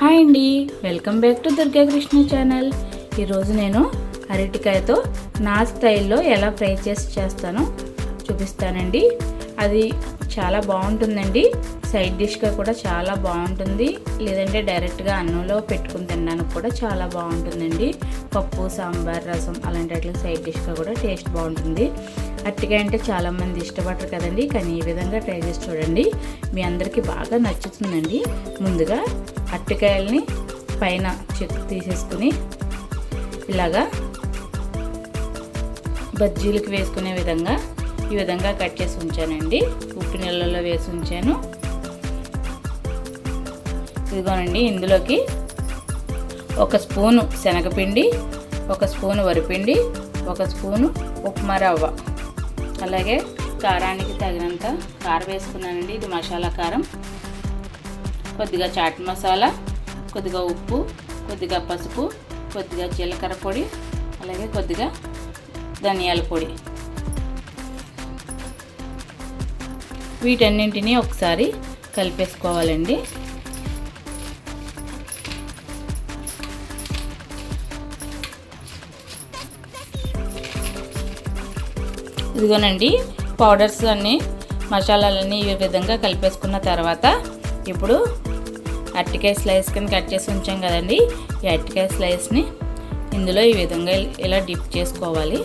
Hi అండి. Welcome back to Durga Krishna channel. ఈరోజు నేను అరటికాయతో నా స్టైల్లో ఎలా ఫ్రై చేసి చేస్తానో చూపిస్తానండి. అది చాలా బాగుంటుందండి. సైడ్ డిష్గా కూడా చాలా బాగుంటుంది. లేదంటే డైరెక్ట్గా అన్నంలో పెట్టుకుని తినడానికి కూడా చాలా బాగుంటుందండి. పప్పు సాంబార్ రసం అలాంటి వాటికి సైడ్ డిష్గా కూడా టేస్ట్ బాగుంటుంది. అరటికాయ అంటే చాలామంది ఇష్టపడరు కదండి. కానీ ఈ విధంగా ట్రై చేసి చూడండి. మీ అందరికీ బాగా నచ్చుతుందండి. ముందుగా అరటికాయల్ని పైన చెక్కు తీసేసుకుని ఇలాగా బజ్జీలకు వేసుకునే విధంగా ఈ విధంగా కట్ చేసి ఉంచానండి. ఉప్పు నీళ్ళలో వేసి ఉంచాను. ఇదిగోనండి ఇందులోకి ఒక స్పూను శనగపిండి ఒక స్పూను వరిపిండి ఒక స్పూను ఉప్మా రవ్వ. అలాగే కారానికి తగినంత కారం వేసుకున్నానండి. ఇది మసాలా కారం. కొద్దిగా చాట్ మసాలా కొద్దిగా ఉప్పు కొద్దిగా పసుపు కొద్దిగా జీలకర్ర పొడి అలాగే కొద్దిగా ధనియాల పొడి. వీటన్నింటినీ ఒకసారి కలిపేసుకోవాలండి. ఇదిగోనండి పౌడర్స్ అన్నీ మసాలాలన్నీ ఈ విధంగా కలిపేసుకున్న తర్వాత ఇప్పుడు అరటికాయ స్లైస్ కింద కట్ చేసి ఉంచాం కదండి ఈ అరటికాయ స్లైస్ని ఇందులో ఈ విధంగా ఇలా డిప్ చేసుకోవాలి.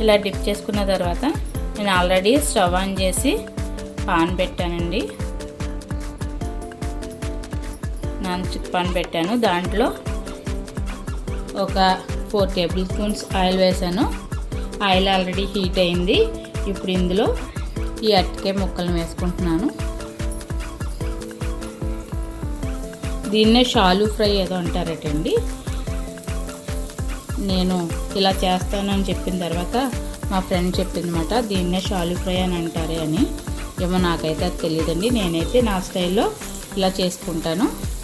ఇలా డిప్ చేసుకున్న తర్వాత నేను ఆల్రెడీ స్టవ్ ఆన్ చేసి పాన్ పెట్టానండి. నాన్ పాన్ పెట్టాను. దాంట్లో ఒక ఫోర్ టేబుల్ స్పూన్స్ ఆయిల్ వేసాను. ఆయిల్ ఆల్రెడీ హీట్ అయింది. ఇప్పుడు ఇందులో ఈ అరటికాయ ముక్కలను వేసుకుంటున్నాను. దీన్నే షాలు ఫ్రై ఏదో అంటారటండి. నేను ఇలా చేస్తానని చెప్పిన తర్వాత మా ఫ్రెండ్ చెప్పిందన్నమాట దీన్నే షాలు ఫ్రై అని అంటారే అని. ఏమో నాకైతే అది తెలియదండి నేనైతే నా స్టైల్లో ఇలా చేసుకుంటాను.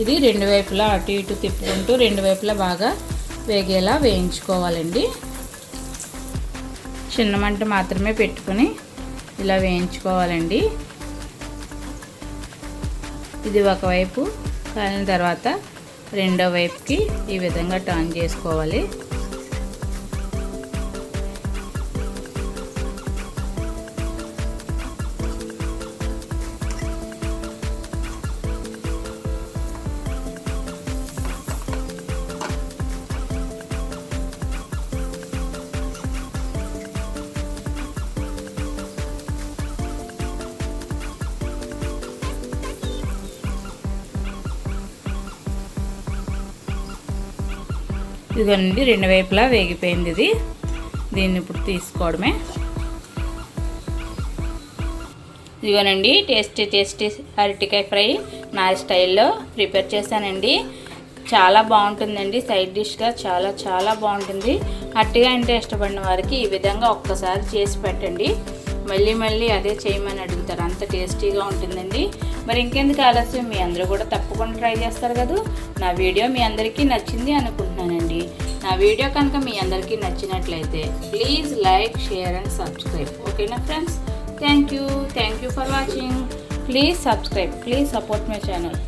ఇది రెండు వైపులా అటు ఇటు తిప్పుకుంటూ రెండు వైపులా బాగా వేగేలా వేయించుకోవాలండి. చిన్న మంట మాత్రమే పెట్టుకుని ఇలా వేయించుకోవాలండి. ఇది ఒకవైపు కాలిన తర్వాత రెండో వైపుకి ఈ విధంగా టర్న్ చేసుకోవాలి. ఇదిగోనండి రెండు వైపులా వేగిపోయింది ఇది. దీన్ని ఇప్పుడు తీసుకోవడమే. ఇదిగోనండి టేస్టీ టేస్టీ అరటికాయ ఫ్రై నా స్టైల్లో ప్రిపేర్ చేశానండి. చాలా బాగుంటుందండి సైడ్ డిష్గా చాలా చాలా బాగుంటుంది. అట్టిగా అంటే ఇష్టపడిన వారికి ఈ విధంగా ఒక్కసారి చేసి పెట్టండి. మళ్ళీ మళ్ళీ అదే చేయమని అడుగుతారు. అంత టేస్టీగా ఉంటుందండి. మరి ఇంకెందుకు ఆలస్యం? మీ అందరూ కూడా తప్పకుండా ట్రై చేస్తారు కదా? నా వీడియో మీ అందరికీ నచ్చింది అనుకుంటున్నానండి. నా వీడియో కనుక మీ అందరికీ నచ్చినట్లయితే please like share and subscribe. ఓకేనా friends? Thank you. Thank you for watching. Please subscribe. Please support my channel.